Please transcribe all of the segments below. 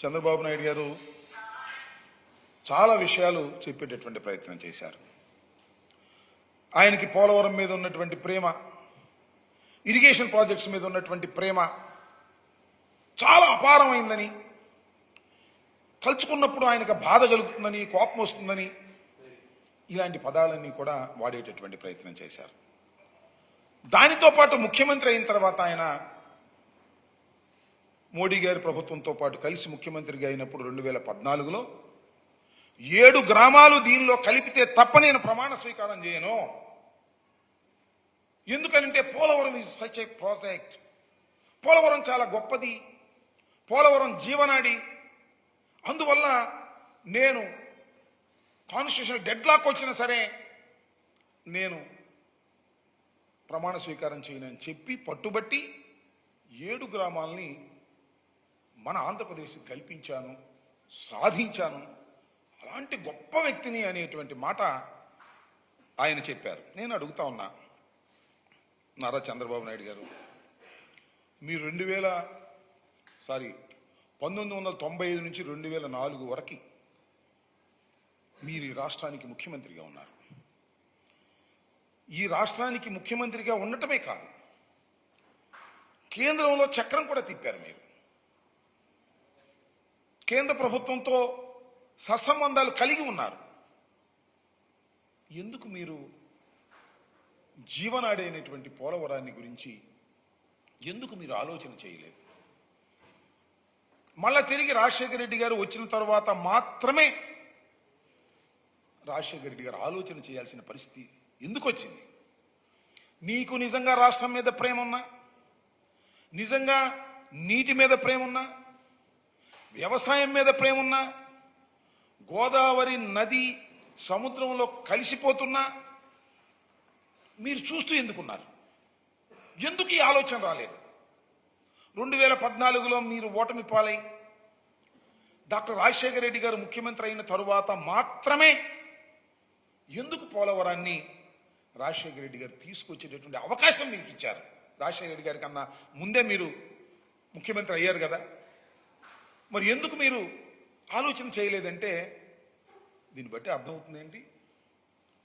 చంద్రబాబు నాయుడు గారు చాలా విషయాలు చెప్పేటటువంటి ప్రయత్నం చేశారు. ఆయనకి పోలవరం మీద ఉన్నటువంటి ప్రేమ ఇరిగేషన్ ప్రాజెక్ట్స్ మీద ఉన్నటువంటి ప్రేమ చాలా అపారమైందని తలుచుకున్నప్పుడు ఆయనకు బాధ కలుగుతుందని కోపం వస్తుందని ఇలాంటి పదాలన్నీ కూడా వాడేటటువంటి ప్రయత్నం చేశారు. దానితో పాటు ముఖ్యమంత్రి అయిన తర్వాత ఆయన మోడీ గారి ప్రభుత్వంతో పాటు కలిసి ముఖ్యమంత్రిగా అయినప్పుడు రెండు వేల పద్నాలుగులో ఏడు గ్రామాలు దీనిలో కలిపితే తప్ప నేను ప్రమాణ స్వీకారం చేయను. ఎందుకనంటే Polavaram is such a project Polavaram చాలా గొప్పది. పోలవరం జీవనాడి. అందువల్ల నేను కాన్స్టిట్యూషన్ డెడ్ లాక్ వచ్చినా సరే నేను ప్రమాణ స్వీకారం చేయనని చెప్పి పట్టుబట్టి ఏడు గ్రామాలని మన ఆంధ్రప్రదేశ్ కల్పించాను సాధించాను. అలాంటి గొప్ప వ్యక్తిని అనేటువంటి మాట ఆయన చెప్పారు. నేను అడుగుతా ఉన్నా నారా చంద్రబాబు నాయుడు గారు మీరు రెండు వేల సారీ పంతొమ్మిది వందల తొంభై ఐదు నుంచి రెండు వేల నాలుగు వరకు మీరు ఈ రాష్ట్రానికి ముఖ్యమంత్రిగా ఉన్నారు. ఈ రాష్ట్రానికి ముఖ్యమంత్రిగా ఉండటమే కాదు కేంద్రంలో చక్రం కూడా తిప్పారు మీరు. కేంద్ర ప్రభుత్వంతో సత్సంబంధాలు కలిగి ఉన్నారు. ఎందుకు మీరు జీవనాడి అయినటువంటి పోలవరాన్ని గురించి ఎందుకు మీరు ఆలోచన చేయలేదు? మళ్ళా తిరిగి రాజశేఖర రెడ్డి గారు వచ్చిన తర్వాత మాత్రమే రాజశేఖర రెడ్డి గారు ఆలోచన చేయాల్సిన పరిస్థితి ఎందుకు వచ్చింది? మీకు నిజంగా రాష్ట్రం మీద ప్రేమ ఉన్నా? నిజంగా నీటి మీద ప్రేమ ఉన్నా? వ్యవసాయం మీద ప్రేమ ఉన్నా గోదావరి నది సముద్రంలో కలిసిపోతున్నా మీరు చూస్తూ ఎందుకున్నారు? ఎందుకు ఈ ఆలోచన రాలేదు? రెండు వేల పద్నాలుగులో మీరు ఓటమి పాలై డాక్టర్ రాజశేఖర రెడ్డి గారు ముఖ్యమంత్రి అయిన తరువాత మాత్రమే ఎందుకు పోలవరాన్ని రాజశేఖర రెడ్డి గారు తీసుకొచ్చేటటువంటి అవకాశం మీకు ఇచ్చారు రాజశేఖర రెడ్డి గారి కన్నా ముందే మీరు ముఖ్యమంత్రి అయ్యారు కదా. మరి ఎందుకు మీరు ఆలోచన చేయలేదంటే దీన్ని బట్టి అర్థమవుతుంది ఏంటి?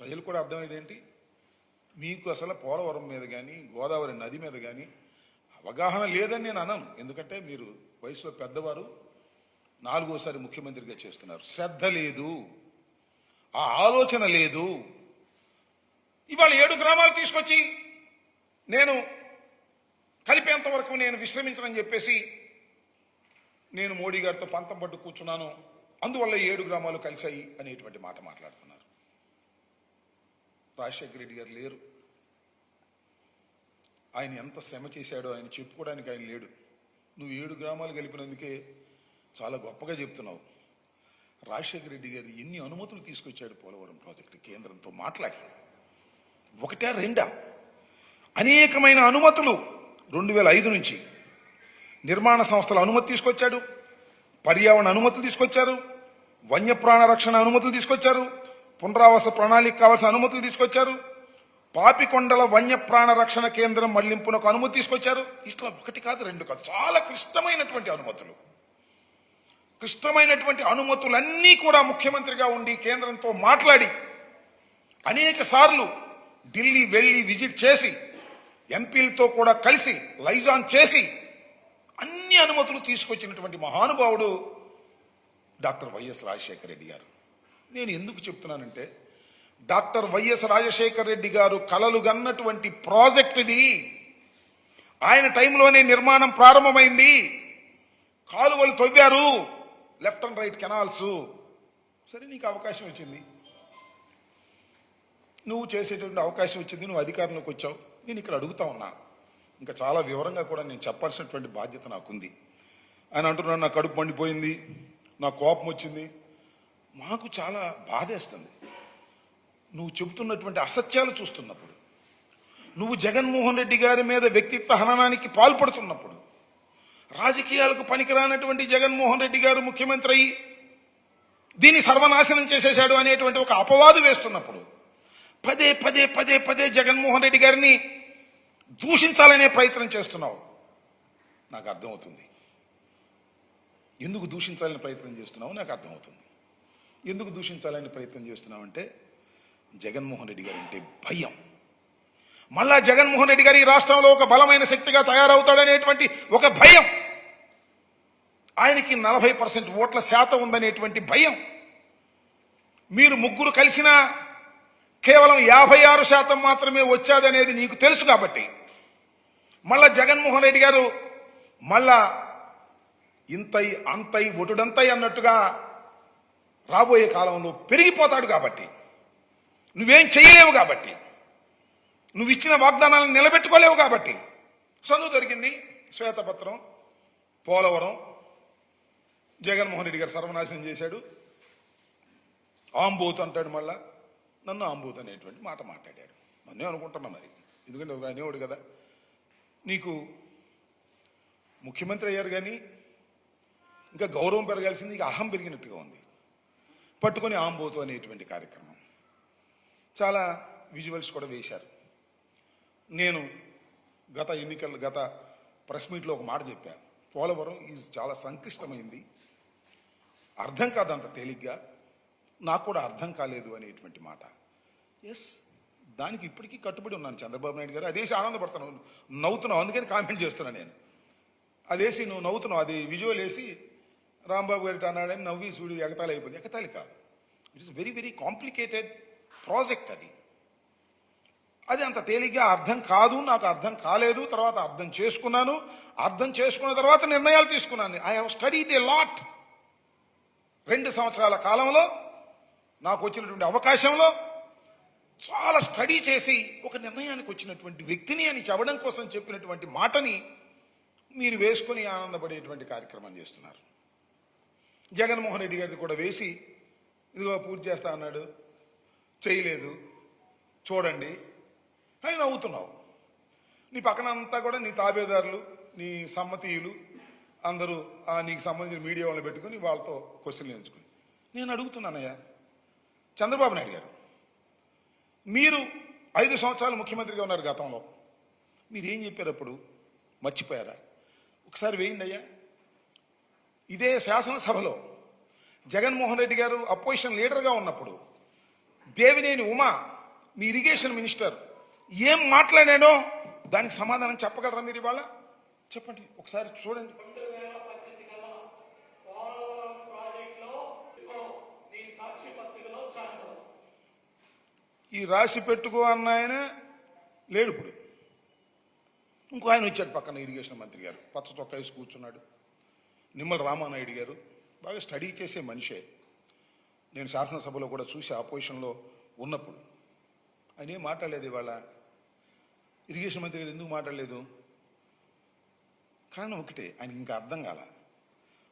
ప్రజలు కూడా అర్థమయ్యేది ఏంటి? మీకు అసలు పోలవరం మీద కానీ గోదావరి నది మీద కానీ అవగాహన లేదని నేను అనను. ఎందుకంటే మీరు వయసులో పెద్దవారు నాలుగోసారి ముఖ్యమంత్రిగా చేస్తున్నారు. శ్రద్ధ లేదు. ఆ ఆలోచన లేదు. ఇవాళ ఏడు గ్రామాలు తీసుకొచ్చి నేను కలిపేంత వరకు నేను విశ్రమించనని చెప్పేసి నేను మోడీ గారితో పంతం పట్టు కూర్చున్నాను. అందువల్ల ఏడు గ్రామాలు కలిశాయి అనేటువంటి మాట మాట్లాడుతున్నారు. రాజశేఖర రెడ్డి గారు లేరు. ఆయన ఎంత శ్రమ చేశాడో ఆయన చెప్పుకోవడానికి ఆయన లేడు. నువ్వు ఏడు గ్రామాలు కలిపినందుకే చాలా గొప్పగా చెప్తున్నావు. రాజశేఖర రెడ్డి గారు ఎన్ని అనుమతులు తీసుకొచ్చాడు పోలవరం ప్రాజెక్టు కేంద్రంతో మాట్లాడి. ఒకటా రెండా? అనేకమైన అనుమతులు రెండు వేల ఐదు నుంచి. నిర్మాణ సంస్థల అనుమతి తీసుకొచ్చాడు. పర్యావరణ అనుమతులు తీసుకొచ్చారు. వన్యప్రాణ రక్షణ అనుమతులు తీసుకొచ్చారు. పునరావాస ప్రణాళిక కావాల్సిన అనుమతులు తీసుకొచ్చారు. పాపికొండల వన్యప్రాణ రక్షణ కేంద్రం మళ్ళింపునకు అనుమతి తీసుకొచ్చారు. ఇట్లా ఒకటి కాదు రెండు కాదు చాలా క్లిష్టమైనటువంటి అనుమతులు. క్లిష్టమైనటువంటి అనుమతులన్నీ కూడా ముఖ్యమంత్రిగా ఉండి కేంద్రంతో మాట్లాడి అనేక సార్లు ఢిల్లీ వెళ్ళి విజిట్ చేసి ఎంపీలతో కూడా కలిసి లైజాన్ చేసి అన్ని అనుమతులు తీసుకొచ్చినటువంటి మహానుభావుడు డాక్టర్ వైఎస్ రాజశేఖర రెడ్డి గారు. నేను ఎందుకు చెప్తున్నానంటే డాక్టర్ వైఎస్ రాజశేఖర రెడ్డి గారు కలలు గన్నటువంటి ప్రాజెక్ట్ ఇది ఆయన టైంలోనే నిర్మాణం ప్రారంభమైంది. కాలువలు తవ్వారు లెఫ్ట్ అండ్ రైట్ కెనాల్స్. సరే నీకు అవకాశం వచ్చింది. నువ్వు చేసేటువంటి అవకాశం వచ్చింది నువ్వు అధికారంలోకి వచ్చావు. నేను ఇక్కడ అడుగుతా ఉన్నా. ఇంకా చాలా వివరంగా కూడా నేను చెప్పాల్సినటువంటి బాధ్యత నాకుంది. ఆయన అంటున్నాడు నా కడుపు మండిపోయింది నా కోపం వచ్చింది. మాకు చాలా బాధేస్తుంది. నువ్వు చెబుతున్నటువంటి అసత్యాలు చూస్తున్నప్పుడు నువ్వు జగన్మోహన్ రెడ్డి గారి మీద వ్యక్తిత్వ హననానికి పాల్పడుతున్నప్పుడు రాజకీయాలకు పనికిరానటువంటి జగన్మోహన్ రెడ్డి గారు ముఖ్యమంత్రి అయ్యి దీన్ని సర్వనాశనం చేసేశాడు అనేటువంటి ఒక అపవాదు వేస్తున్నప్పుడు పదే పదే పదే పదే జగన్మోహన్ రెడ్డి గారిని దూషించాలనే ప్రయత్నం చేస్తున్నావు. నాకు అర్థమవుతుంది. ఎందుకు దూషించాలని ప్రయత్నం చేస్తున్నావు? నాకు అర్థమవుతుంది. ఎందుకు దూషించాలని ప్రయత్నం చేస్తున్నావు అంటే జగన్మోహన్ రెడ్డి గారు అంటే భయం. మళ్ళా జగన్మోహన్ రెడ్డి గారు ఈ రాష్ట్రంలో ఒక బలమైన శక్తిగా తయారవుతాడనేటువంటి ఒక భయం. ఆయనకి నలభై పర్సెంట్ ఓట్ల శాతం ఉందనేటువంటి భయం. మీరు ముగ్గురు కలిసినా కేవలం యాభై ఆరు శాతం మాత్రమే వచ్చాదనేది నీకు తెలుసు కాబట్టి. మళ్ళా జగన్మోహన్ రెడ్డి గారు మళ్ళా ఇంతై అంతై ఒటుడంతై అన్నట్టుగా రాబోయే కాలంలో పెరిగిపోతాడు కాబట్టి నువ్వేం చేయలేవు కాబట్టి నువ్వు ఇచ్చిన వాగ్దానాలను నిలబెట్టుకోలేవు కాబట్టి. చదువు దొరికింది శ్వేతపత్రం పోలవరం జగన్మోహన్ రెడ్డి గారు సర్వనాశనం చేశాడు. ఆంబోత్ అంటాడు మళ్ళా. నన్ను ఆంబోత్ అనేటువంటి మాట మాట్లాడాడు. నన్నే అనుకుంటున్నా మరి. ఎందుకంటే ఒక అనేవాడు కదా. నీకు ముఖ్యమంత్రి అయ్యారు కానీ ఇంకా గౌరవం పెరగాల్సింది ఇంకా అహం పెరిగినట్టుగా ఉంది. పట్టుకొని ఆంబోతు అనేటువంటి కార్యక్రమం. చాలా విజువల్స్ కూడా వేశారు. నేను గత ఎన్నికల గత ప్రెస్ మీట్లో ఒక మాట చెప్పాను పోలవరం ఈజ్ చాలా సంక్లిష్టమైంది. అర్థం కాదు అంత తేలిగ్గా. నాకు కూడా అర్థం కాలేదు అనేటువంటి మాట. ఎస్ దానికి ఇప్పటికీ కట్టుబడి ఉన్నాను చంద్రబాబు నాయుడు గారు. అదేసి ఆనందపడుతున్నాను నవ్వుతున్నావు. అందుకని కామెంట్ చేస్తున్నాను నేను. అదేసి నువ్వు నవ్వుతున్నావు. అది విజువల్ వేసి రాంబాబు గారి అన్నాడని నవ్వి సూడు ఎగతాళి అయిపోయింది. ఎగతాళి కాదు. It is very very complicated project అది. అది అంత తేలిగ్గా అర్థం కాదు. నాకు అర్థం కాలేదు. తర్వాత అర్థం చేసుకున్నాను. అర్థం చేసుకున్న తర్వాత నిర్ణయాలు తీసుకున్నాను. I have studied a lot రెండు సంవత్సరాల కాలంలో నాకు వచ్చినటువంటి అవకాశంలో చాలా స్టడీ చేసి ఒక నిర్ణయానికి వచ్చినటువంటి వ్యక్తిని అని చెప్పడం కోసం చెప్పినటువంటి మాటని మీరు వేసుకొని ఆనందపడేటువంటి కార్యక్రమం చేస్తున్నారు. జగన్మోహన్ రెడ్డి గారిది కూడా వేసి ఇదిగో పూర్తి చేస్తా అన్నాడు. చేయలేదు. చూడండి. అని నవ్వుతున్నావు. నీ పక్కన అంతా కూడా నీ తాబేదారులు నీ సమ్మతీయులు అందరూ ఆ నీకు సంబంధించిన మీడియా వాళ్ళని పెట్టుకుని వాళ్ళతో క్వశ్చన్లు ఎంచుకుని నేను అడుగుతున్నానయ్యా. చంద్రబాబు నాయుడు గారు. మీరు ఐదు సంవత్సరాలు ముఖ్యమంత్రిగా ఉన్నారు గతంలో. మీరు ఏం చెప్పారు అప్పుడు? మర్చిపోయారా? ఒకసారి వేయండి అయ్యా. ఇదే శాసనసభలో జగన్మోహన్ రెడ్డి గారు అపోజిషన్ లీడర్గా ఉన్నప్పుడు దేవినేని ఉమా మీ ఇరిగేషన్ మినిస్టర్ ఏం మాట్లాడాడో దానికి సమాధానం చెప్పగలరా మీరు ఇవాళ? చెప్పండి. ఒకసారి చూడండి. ఈ రాసి పెట్టుకో అన్న ఆయన లేడు ఇప్పుడు. ఇంకో ఆయన వచ్చాడు పక్కన ఇరిగేషన్ మంత్రి గారు. పచ్చ చొక్కా వేసి కూర్చున్నాడు. నిమ్మల రామానాయుడు గారు. బాగా స్టడీ చేసే మనిషే. నేను శాసనసభలో కూడా చూసి ఆపోజిషన్లో ఉన్నప్పుడు ఆయన ఏం మాట్లాడలేదు ఇవాళ? ఇరిగేషన్ మంత్రి గారు ఎందుకు మాట్లాడలేదు? కారణం ఒకటే ఆయనకి ఇంకా అర్థం కాల.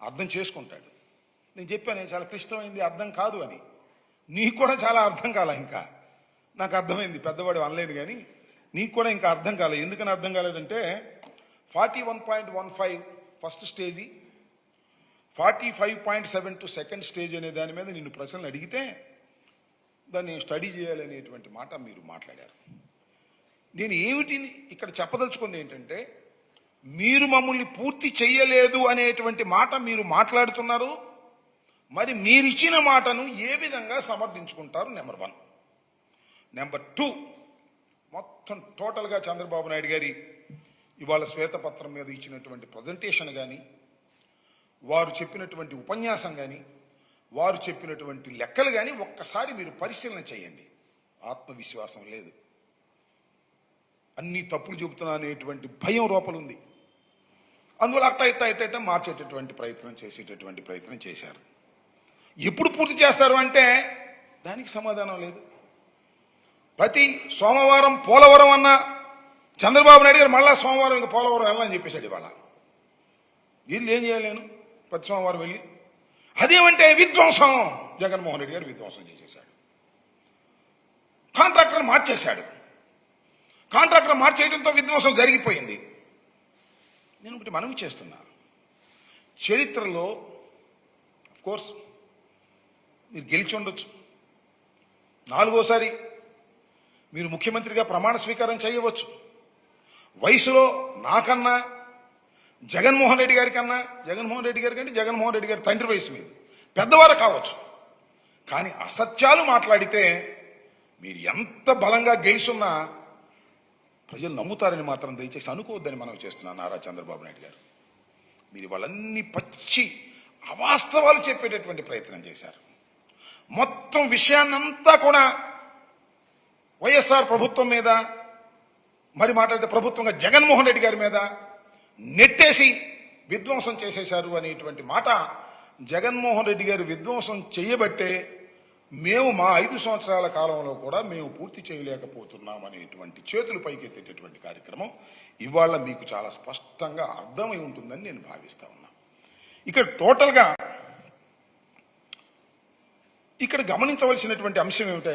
అర్థం చేసుకుంటాడు. నేను చెప్పాను చాలా క్లిష్టమైంది అర్థం కాదు అని. నీకు కూడా చాలా అర్థం కాల ఇంకా. నాకు అర్థమైంది పెద్దవాడు అనలేదు కానీ నీకు కూడా ఇంకా అర్థం కాలేదు. ఎందుకని అర్థం కాలేదంటే forty one point one five first stage forty five point seven two second stage అనే దాని మీద నిన్ను ప్రశ్నలు అడిగితే దాన్ని స్టడీ చేయాలనేటువంటి మాట మీరు మాట్లాడారు. నేను ఏమిటి ఇక్కడ చెప్పదలుచుకుంది ఏంటంటే మీరు మమ్మల్ని పూర్తి చేయలేదు అనేటువంటి మాట మీరు మాట్లాడుతున్నారు మరి మీరిచ్చిన మాటను ఏ విధంగా సమర్థించుకుంటారు నెంబర్ వన్. నెంబర్ టూ మొత్తం టోటల్గా చంద్రబాబు నాయుడు గారి ఇవాళ శ్వేతపత్రం మీద ఇచ్చినటువంటి ప్రజెంటేషన్ కానీ వారు చెప్పినటువంటి ఉపన్యాసం కానీ వారు చెప్పినటువంటి లెక్కలు కానీ ఒక్కసారి మీరు పరిశీలన చేయండి. ఆత్మవిశ్వాసం లేదు. అన్ని తప్పులు చెబుతున్నా అనేటువంటి భయం లోపలుంది. అందువల్ల అట్ట ఇట్ట ఇట్ట ఇట్ట మార్చేటటువంటి ప్రయత్నం చేసేటటువంటి ప్రయత్నం చేశారు. ఎప్పుడు పూర్తి చేస్తారు అంటే దానికి సమాధానం లేదు. ప్రతి సోమవారం పోలవరం అన్న చంద్రబాబు నాయుడు గారు మళ్ళా సోమవారం ఇంకా పోలవరం వెళ్ళాలని చెప్పేశాడు ఇవాళ. వీళ్ళు ఏం చేయలేను ప్రతి సోమవారం వెళ్ళి? అదేమంటే విధ్వంసం. జగన్మోహన్ రెడ్డి గారు విధ్వంసం చేసేశాడు. కాంట్రాక్టర్ మార్చేశాడు. కాంట్రాక్టర్ మార్చేయడంతో విధ్వంసం జరిగిపోయింది. నేను ఒకటి మనవి చేస్తున్నా. చరిత్రలో కోర్స్ మీరు గెలిచి ఉండొచ్చు. నాలుగోసారి మీరు ముఖ్యమంత్రిగా ప్రమాణ స్వీకారం చేయవచ్చు. వయసులో నాకన్నా జగన్మోహన్ రెడ్డి గారి కన్నా జగన్మోహన్ రెడ్డి గారి కంటే జగన్మోహన్ రెడ్డి గారి తండ్రి వయసు మీద. పెద్దవారు కావచ్చు. కానీ అసత్యాలు మాట్లాడితే మీరు ఎంత బలంగా గెలుచున్నా ప్రజలు నమ్ముతారని మాత్రం దయచేసి అనుకోవద్దని మనం చేస్తున్నాను నారా చంద్రబాబు నాయుడు గారు. మీరు వాళ్ళన్ని పచ్చి అవాస్తవాలు చెప్పేటటువంటి ప్రయత్నం చేశారు. మొత్తం విషయాన్నంతా కూడా వైఎస్ఆర్ ప్రభుత్వం మీద మరి మాట్లాడితే ప్రభుత్వంగా జగన్మోహన్ రెడ్డి గారి మీద నెట్టేసి విధ్వంసం చేసేశారు అనేటువంటి మాట జగన్మోహన్ రెడ్డి గారు విధ్వంసం చేయబట్టే మేము మా ఐదు సంవత్సరాల కాలంలో కూడా మేము పూర్తి చేయలేకపోతున్నాం అనేటువంటి చేతులు పైకెత్తేటటువంటి కార్యక్రమం ఇవాళ మీకు చాలా స్పష్టంగా అర్థమై ఉంటుందని నేను భావిస్తా ఉన్నా. ఇక్కడ టోటల్గా ఇక్కడ గమనించవలసినటువంటి అంశం ఏమిటంటే